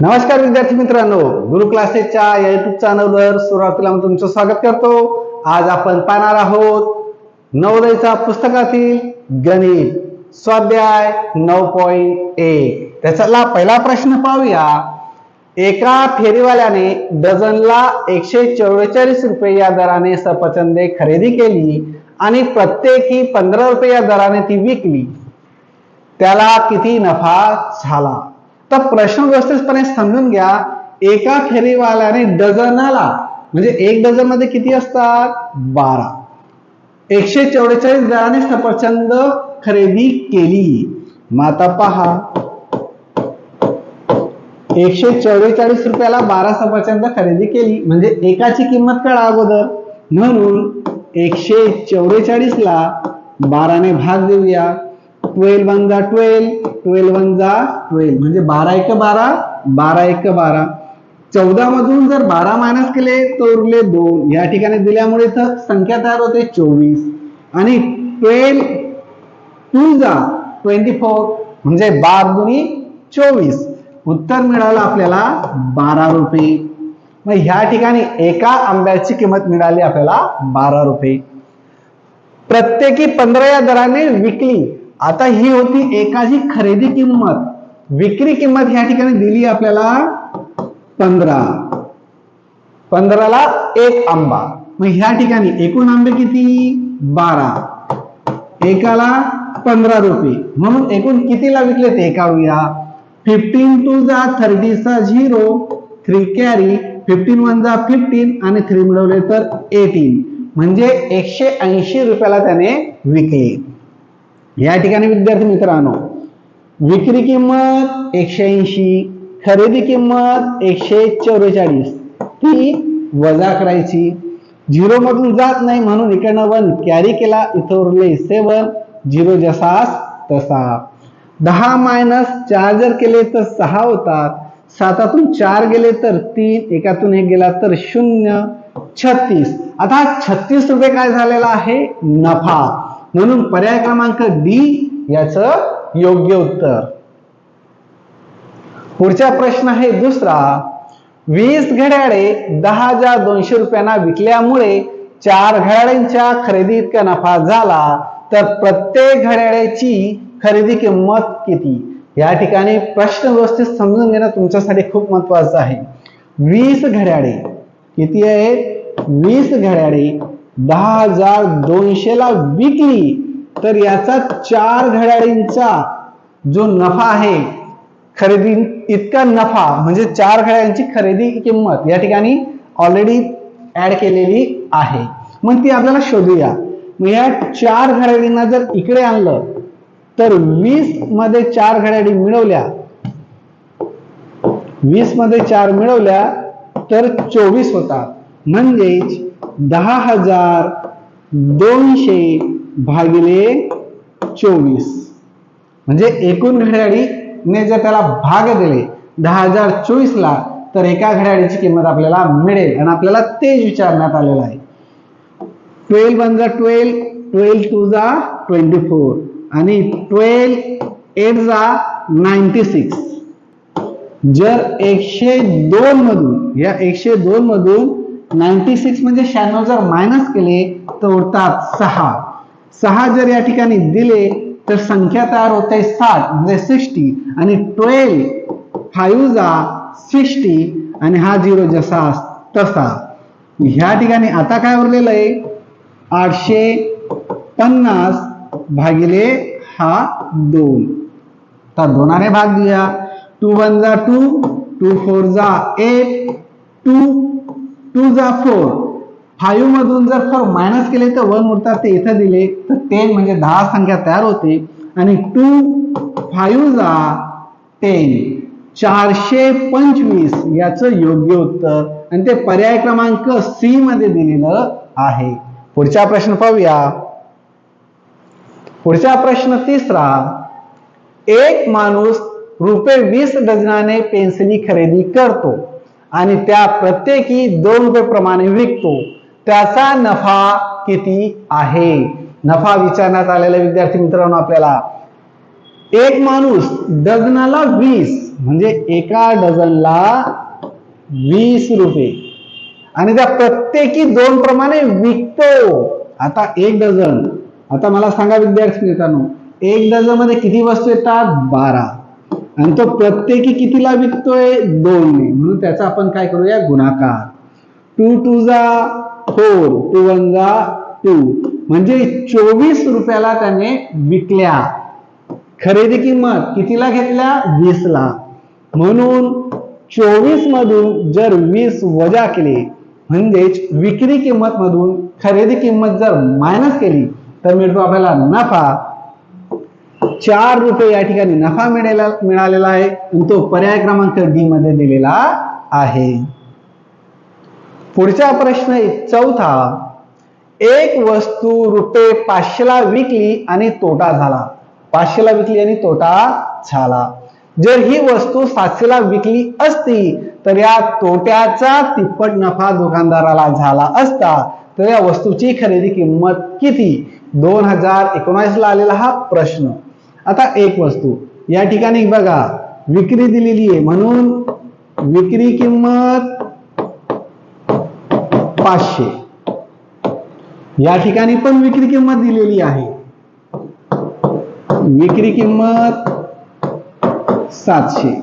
नमस्कार विद्यार्थी मित्रांनो. गुरु क्लासेसच्या या युट्यूब चॅनलवर सुरुवातीला मी तुमचं स्वागत करतो. आज आपण पाहणार आहोत नवोदयचा पुस्तकातील गणित स्वाध्याय नऊ पॉईंट एक. त्याच्याला पहिला प्रश्न पाहूया. एका फेरीवाल्याने डझनला एकशे चौवेचाळीस रुपये या दराने सफरचंदे खरेदी केली आणि प्रत्येकी पंधरा रुपये या दराने ती विकली. त्याला किती नफा झाला? तर प्रश्न व्यवस्थितपणे समजून घ्या. एका फेरीवाल्याने डझनाला म्हणजे एक डझनमध्ये किती असतात? बारा. एकशे चौवेचाळीस जणांनी सफरचंद खरेदी केली. मग आता पहा. एकशे चौवेचाळीस रुपयाला बारा सफरचंद खरेदी केली. म्हणजे एकाची किंमत कळा अगोदर. म्हणून एकशे चौवेचाळीस ला बाराने भाग देऊया. ट्वेल्व वन जा ट्वेल्व ट्वेल्व वन जा ट्वेल्व म्हणजे बारा एक बारा बारा एक बारा. चौदा मधून जर बारा मायनस केले तर उरले दोन. या ठिकाणी दिल्यामुळे इथं संख्या तयार होते चोवीस. आणि ट्वेल्व टू जा ट्वेंटी फोर म्हणजे बार दुनी चोवीस. उत्तर मिळालं आपल्याला बारा रुपये. मग ह्या ठिकाणी एका आंब्याची किंमत मिळाली आपल्याला बारा रुपये. प्रत्येकी पंधरा या दराने विकली. आता ही होती एकाची खरेदी किंमत. विक्री किंमत या ठिकाणी दिली आपल्याला पंधरा. पंधराला एक आंबा. मग ह्या ठिकाणी एकूण आंबे किती? बारा. एकाला पंधरा रुपये. म्हणून एकूण कितीला विकले ते काढूया फिफ्टीन टू जा थर्टीचा zero three carry fifteen one जा फिफ्टीन आणि थ्री मिळवले तर एटीन म्हणजे एकशे ऐंशी रुपयाला त्याने विकले. या ठिकाणी विद्यार्थी मित्रांनो विक्री किंमत एकशे ऐंशी खरेदी किंमत एकशे चौवेचाळीस ती वजा करायची. झिरो मधून जात नाही म्हणून इकडनं वन कॅरी केला इथं उरले सेवन झिरो जसास तसा. दहा मायनस चार जर केले तर सहा होतात. सातातून चार गेले तर तीन एकातून एक गेला तर शून्य छत्तीस. आता छत्तीस रुपये काय झालेला आहे? नफा. म्हणून पर्याय क्रमांक डी याच योग्य उत्तर. पुढचा प्रश्न आहे दुसरा. वीस घड्याळे दहा हजार दोनशे रुपयांना विकल्यामुळे चार घड्याळ्यांच्या खरेदी इतका नफा झाला तर प्रत्येक घड्याळ्याची खरेदी किंमत किती? या ठिकाणी प्रश्न व्यवस्थित समजून घेणं तुमच्यासाठी खूप महत्वाचं आहे. वीस घड्याळे किती आहे? वीस घड्याळे दहा हजार दोनशे ला विकली. तर याचा चार घड्याळींचा जो नफा आहे खरेदी इतका नफा म्हणजे चार घड्याळांची खरेदी किंमत या ठिकाणी ऑलरेडी ऍड केलेली आहे. मग ती आपल्याला शोधूया. मग या चार घड्याळींना जर इकडे आणलं तर वीसमध्ये चार घड्याळी मिळवल्या. वीसमध्ये चार मिळवल्या तर चोवीस होतात. म्हणजेच दहा हजार दोनशे भागिले चोवीस. म्हणजे एकूण घड्याळीने जर त्याला भाग दिले दहा हजार चोवीस ला तर एका घड्याळीची किंमत आपल्याला मिळेल आणि आपल्याला तेच विचारण्यात आलेलं आहे. ट्वेल्व वन जा ट्वेल्व ट्वेल्व टू जा ट्वेंटी फोर आणि ट्वेल्व एट जा नाईन्टी सिक्स. जर एकशे दोन मधून या एकशे दोन मधून नाईन्टी सिक्स म्हणजे शहाण्णव जर मायनस केले तर उरतात सहा. सहा जर या ठिकाणी दिले तर संख्या तयार होते साठ म्हणजे सिक्स्टी आणि ट्वेल्व फाईव्ह जा सिक्स्टी आणि हा झिरो जसा तसा. ह्या ठिकाणी आता काय उरलेलं आहे? आठशे पन्नास भागिले हा दोन. तर दोनाने भाग दिया. टू वन जा टू टू फोर जा एट टू टू जा फोर फाईव्ह मधून जर फोर मायनस केले तर वन उरतात ते इथं दिले तर टेन म्हणजे दहा संख्या तयार होते. आणि टू फाईव्ह जा टेन चारशे पंचवीस याचं योग्य उत्तर. आणि ते पर्याय क्रमांक सी मध्ये दिलेलं आहे. पुढचा प्रश्न पाहूया. पुढचा प्रश्न तिसरा एक माणूस रुपये वीस डझनाने पेन्सिली खरेदी करतो. आणि त्या प्रत्येकी दोन रुपये प्रमाणे विकतो. त्याचा नफा किती आहे? नफा विचारण्यात आलेला विद्यार्थी मित्रांनो आपल्याला एक माणूस डझनाला वीस म्हणजे एका डझनला वीस रुपये. आणि त्या प्रत्येकी दोन प्रमाणे विकतो. आता एक डझन आता मला सांगा विद्यार्थी मित्रांनो एक डझनमध्ये किती वस्तू येतात? बारा. आणि तो प्रत्येकी कितीला विकतोय? दोन म्हणून त्याचा आपण काय करूया? गुणाकार. टू टू जा फोर टू वन जा टू. म्हणजे चोवीस रुपयाला त्याने विकल्या. खरेदी किंमत कितीला घेतल्या? वीस ला म्हणून चोवीस मधून जर वीस वजा केले म्हणजेच विक्री किंमत मधून खरेदी किंमत जर मायनस केली तर मिळतो आपल्याला नफा. चार रुपये या ठिकाणी नफा मिळालेला मिळालेला आहे आणि तो पर्याय क्रमांक डी मध्ये दिलेला आहे. पुढचा प्रश्न आहे चौथा. एक वस्तू रुपये पाचशेला विकली आणि तोटा झाला. पाचशेला विकली आणि तोटा झाला. जर ही वस्तू सातशेला विकली असती तर या तोट्याचा तिप्पट नफा दुकानदाराला झाला असता तर या वस्तूची खरेदी किंमत किती? दोन हजार एकोणावीस ला आलेला हा प्रश्न. आता एक वस्तू. या ठिकाणी बघा विक्री दिलेली आहे. म्हणून विक्री किंमत पाचशे. या ठिकाणी पण विक्री किंमत दिलेली आहे. विक्री किंमत सातशे.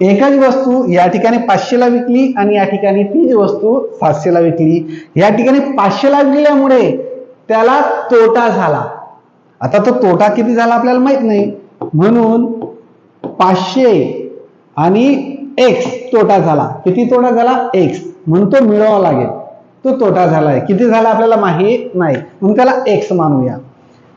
एकच वस्तू या ठिकाणी पाचशेला विकली आणि या ठिकाणी तीच वस्तू सातशेला विकली. या ठिकाणी पाचशेला विकल्यामुळे त्याला तोटा झाला. आता तो तोटा किती झाला आपल्याला माहीत नाही. म्हणून पाचशे आणि एक्स तोटा झाला. किती तोटा झाला? एक्स म्हणून तो मिळवावा लागेल. तो तोटा झालाय. किती झाला आपल्याला माहीत नाही. म्हणून त्याला एक्स मानूया.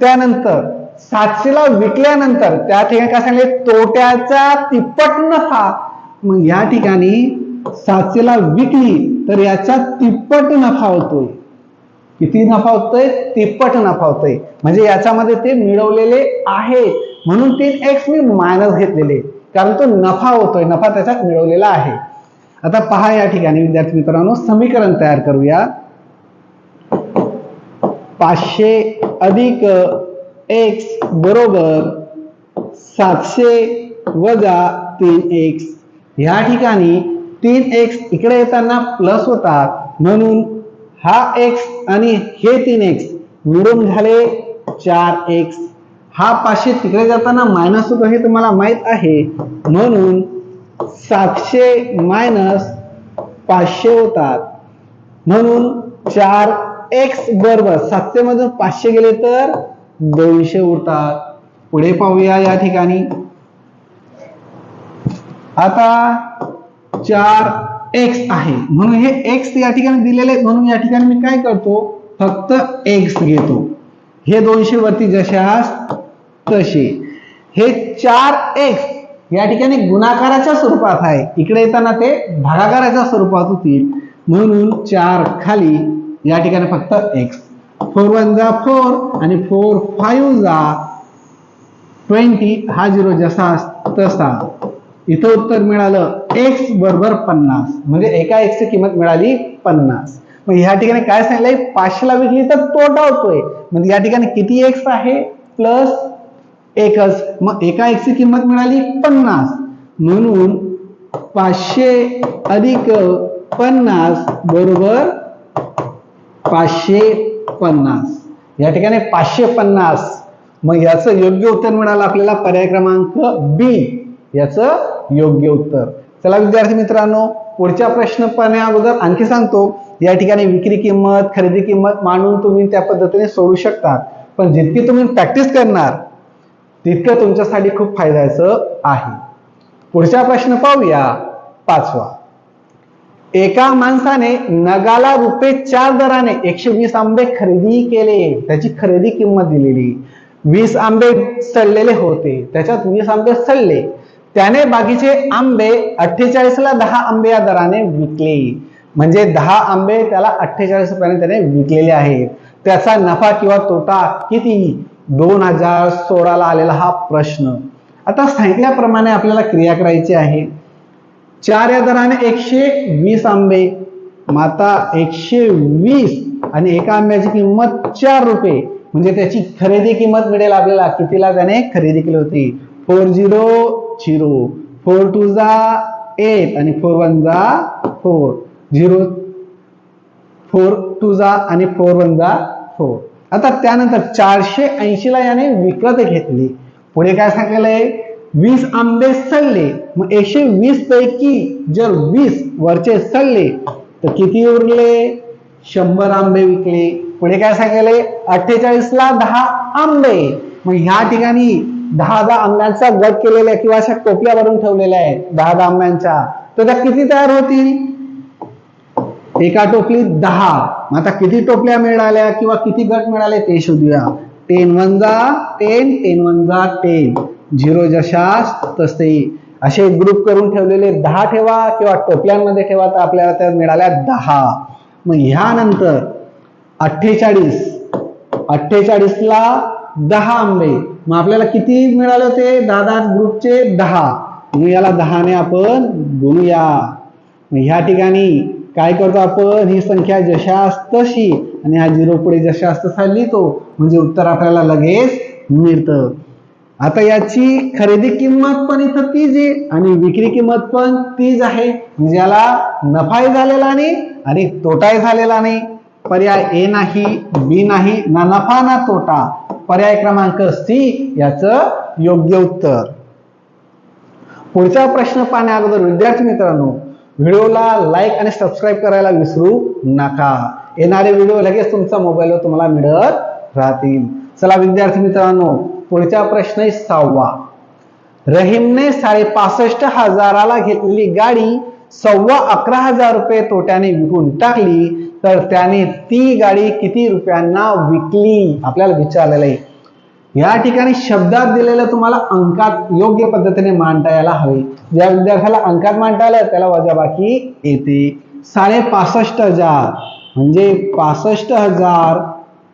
त्यानंतर सातशेला विकल्यानंतर त्या ठिकाणी काय सांगले? तोट्याचा तिप्पट नफा. मग या ठिकाणी सातशेला विकली तर याचा तिप्पट नफा होतोय. किती नफा होतोय? तिप्पट नफा होतोय. म्हणजे याच्यामध्ये ते मिळवलेले आहे म्हणून तीन एक्स मी मायनस घेतलेले. कारण तो नफा होतोय. नफा त्याच्यात मिळवलेला आहे. आता पहा या ठिकाणी विद्यार्थी मित्रांनो समीकरण तयार करूया. पाचशे अधिक एक्स बरोबर सातशे वजा तीन एक्स ह्या ठिकाणी तीन एक्स इकडे येताना प्लस होतात. म्हणून हा एक्स आणि हे तीन एक्स मिळून झाले चार एक्स हा पाचशे तिकडे जाताना मायनस होतो हे तुम्हाला माहीत आहे. म्हणून सातशे मायनस पाचशे होतात. म्हणून चार एक्स बरोबर सातशे मधून पाचशे गेले तर दोनशे उरतात. पुढे पाहूया या ठिकाणी. आता चार एक्स आहे. म्हणून हे एक्स या ठिकाणी दिलेले म्हणून या ठिकाणी मी काय करतो? फक्त एक्स घेतो. हे दोनशे वरती जशास तसे. हे चार एक्स या ठिकाणी गुणाकाराच्या स्वरूपात आहे. इकडे येताना ते भागाकाराच्या स्वरूपात होतील. म्हणून चार खाली या ठिकाणी फक्त एक्स फोर वन जा फोर आणि फोर फाईव्ह जा ट्वेंटी हा झिरो जसा तसा. इथं उत्तर मिळालं एक्स बरोबर पन्नास. म्हणजे एका एक्सची किंमत मिळाली पन्नास. मग ह्या ठिकाणी काय सांगितलंय? पाचशेला विकली तर तोटा होतोय. म्हणजे या ठिकाणी किती एक्स आहे? प्लस एकच. मग एका एक्सची किंमत मिळाली पन्नास. म्हणून पाचशे अधिक पन्नास बरोबर पाचशे पन्नास. या ठिकाणी पाचशे पन्नास. मग याचं योग्य उत्तर मिळालं आपल्याला पर्याय क्रमांक बी याचं योग्य उत्तर. चला विद्यार्थी मित्रांनो पुढच्या प्रश्न पाहण्या अगोदर आणखी सांगतो या ठिकाणी विक्री किंमत खरेदी किंमत मांडून तुम्ही त्या पद्धतीने सोडू शकता पण जितकी तुम्ही प्रॅक्टिस करणार तितकं तुमच्यासाठी खूप फायद्याचं आहे. पुढचा प्रश्न पाहूया पाचवा. एका माणसाने नगाला रुपये चार दराने एकशे वीस आंबे खरेदी केले त्याची खरेदी किंमत दिलेली. वीस आंबे सडलेले होते त्याच्यात वीस आंबे सडले. त्याने बाकीचे आंबे अठ्ठेचाळीसला दहा आंबे या दराने विकले. म्हणजे दहा आंबे त्याला अठ्ठेचाळीस रुपयाने त्याने विकलेले आहेत. त्याचा नफा किंवा तोटा किती? दोन हजार सोळाला आलेला हा प्रश्न. आता सांगितल्याप्रमाणे आपल्याला क्रिया करायची आहे. चार या दराने एकशे वीस आंबे मग आता एकशे वीस आणि एका आंब्याची किंमत चार रुपये. म्हणजे त्याची खरेदी किंमत मिळेल आपल्याला. कितीला त्याने खरेदी केली होती? Four zero zero. Four two जा एट आणि फोर वन जा फोर. झिरो फोर टू जा आणि फोर वन जा फोर. आता त्यानंतर चारशे ऐंशी ला याने विकत घेतली. पुढे काय सांगितलंय वीस आंबे सडले. मग एकशे वीस पैकी जर वीस वरचे सडले तर किती उरले? शंभर आंबे विकले. पुढे काय सांगितलंय अठ्ठेचाळीस ला दहा आंबे. मग ह्या ठिकाणी दहा दहा आंब्यांचा गट केलेला आहे किंवा अशा टोपल्या भरून ठेवलेल्या आहेत दहा दहा आंब्यांच्या. तर त्या किती तयार होतील? एका टोपलीत दहा. मग आता किती टोपल्या मिळाल्या किंवा किती गट मिळाले ते शोधूया. टेन वन जा टेन टेन वन जा टेन. झिरो जशास तसे. असे ग्रुप करून ठेवलेले दहा ठेवा किंवा टोपल्यांमध्ये ठेवा तर आपल्याला त्या मिळाल्या दहा. मग ह्यानंतर अठ्ठेचाळीस. अठ्ठेचाळीस ला दहा आंबे. मग आपल्याला किती मिळाले होते दादा ग्रुपचे दहा. मग याला दहाने आपण गुणूया. मग ह्या ठिकाणी काय करतो आपण? ही संख्या जशास तशी आणि हा झिरो पुढे जशास तसा लिहितो. म्हणजे उत्तर आपल्याला लगेच मिळतं. आता याची खरेदी किंमत पण इथं तीच आहे आणि विक्री किंमत पण तीच आहे. म्हणजे याला नफाही झालेला नाही आणि तोटाही झालेला नाही. पर्याय ए नाही बी नाही ना नफा ना तोटा. पर्याय क्रमांक सी याचं योग्य उत्तर. पुढचा प्रश्न पाहण्या अगोदर विद्यार्थी मित्रांनो व्हिडिओला लाईक आणि सबस्क्राईब करायला विसरू नका. येणारे व्हिडिओ लगेच तुमच्या मोबाईलवर तुम्हाला मिळत राहतील. चला विद्यार्थी मित्रांनो पुढचा प्रश्न सहावा. रहीमने साडेपासष्ट हजाराला घेतलेली गाडी सव्वा अकरा हजार रुपये तोट्याने विकून टाकली. तर त्याने ती गाडी किती रुपयांना विकली? आपल्याला विचारलेलं आहे. या ठिकाणी शब्दात दिलेलं तुम्हाला अंकात योग्य पद्धतीने मांडता यायला हवे. ज्या विद्यार्थ्याला अंकात मांडता आलं त्याला वजाबाकी येते. साडे पासष्ट हजार म्हणजे पासष्ट हजार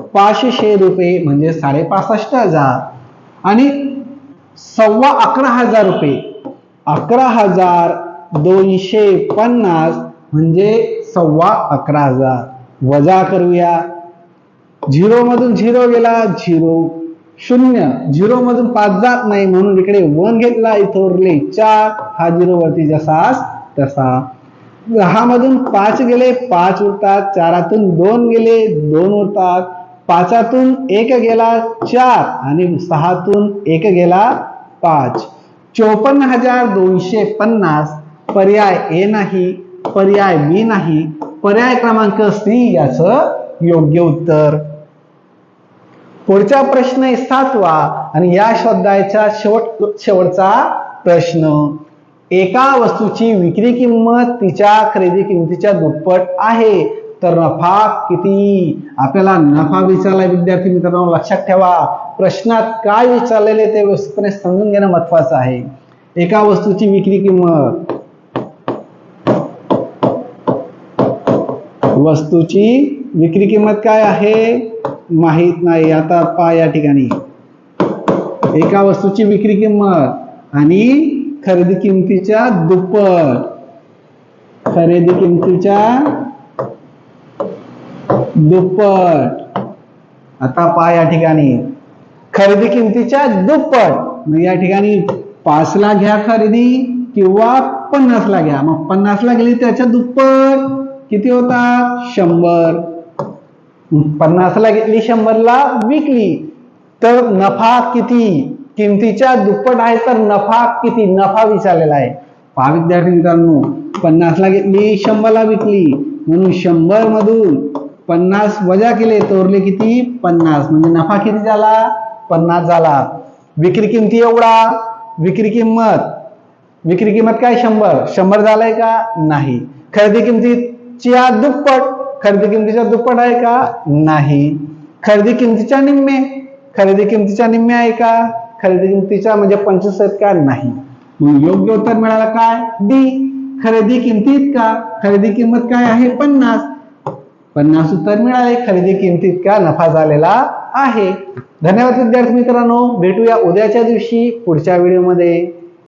पाचशे रुपये म्हणजे साडे पासष्ट हजार. आणि सव्वा अकरा हजार रुपये. अकरा हजार दोनशे पन्नास म्हणजे सव्वा अकरा हजार. वजा करूया. झिरो मधून झिरो गेला झिरो शून्य. झिरो मधून पाच जात नाही म्हणून इकडे वन घेतला इथं उरले चार. हा झिरो वरती जसाच तसा. दहा मधून पाच गेले पाच उरतात. चारातून दोन गेले दोन उरतात. पाचातून एक गेला चार. आणि सहातून एक गेला पाच. चोपन्न हजार दोनशे पन्नास. पर्याय ए नाही. पर्याय बी नाही. पर्याय क्रमांक सी याच योग्य उत्तर. पुढचा प्रश्न आहे सातवा आणि या शब्दाचा शेवट शेवटचा प्रश्न. एका वस्तूची विक्री किंमत तिच्या खरेदी किंमतीच्या दुप्पट आहे. तर नफा किती? आपल्याला नफा विचारला विद्यार्थी मित्रांनो लक्षात ठेवा. प्रश्नात काय विचारलेले ते व्यवस्थितपणे समजून घेणं महत्वाचं आहे. एका वस्तूची विक्री किंमत वस्तूची विक्री किंमत काय आहे? माहीत नाही. आता पा या ठिकाणी. एका वस्तूची विक्री किंमत आणि खरेदी किमतीच्या दुप्पट. खरेदी किमतीच्या दुप्पट. आता पा या ठिकाणी. खरेदी किमतीच्या दुप्पट. मग या ठिकाणी पाच ला घ्या खरेदी किंवा पन्नास ला घ्या. मग पन्नास ला गेली त्याच्या दुप्पट. किती होता? शंभर. पन्नासला घेतली शंभरला विकली. तर नफा किती? किमतीच्या दुप्पट आहे तर नफा किती? नफा विचारलेला आहे. पहा विद्यार्थी मित्रांनो पन्नासला घेतली शंभरला विकली. म्हणून शंभर मधून पन्नास वजा केले तोरले किती? पन्नास. म्हणजे नफा किती झाला? पन्नास झाला. विक्री किमती एवढा? विक्री किंमत. विक्री किंमत काय? शंभर. शंभर झालाय का? नाही. खरेदी किमतीत किमतीच्या दुप्पट. खरेदी किमतीच्या दुप्पट आहे का? नाही. खरेदी किमतीच्या निम्मे. खरेदी किमतीच्या निम्मे आहे का? खरेदी किमतीच्या म्हणजे पंचवीस आहेत का नाही? मग योग्य उत्तर मिळालं काय? डी. खरेदी किमतीत का खरेदी किंमत काय आहे? पन्नास. पन्नास उत्तर मिळाले. खरेदी किमतीत का नफा झालेला आहे. धन्यवाद विद्यार्थी मित्रांनो. भेटूया उद्याच्या दिवशी पुढच्या व्हिडिओमध्ये.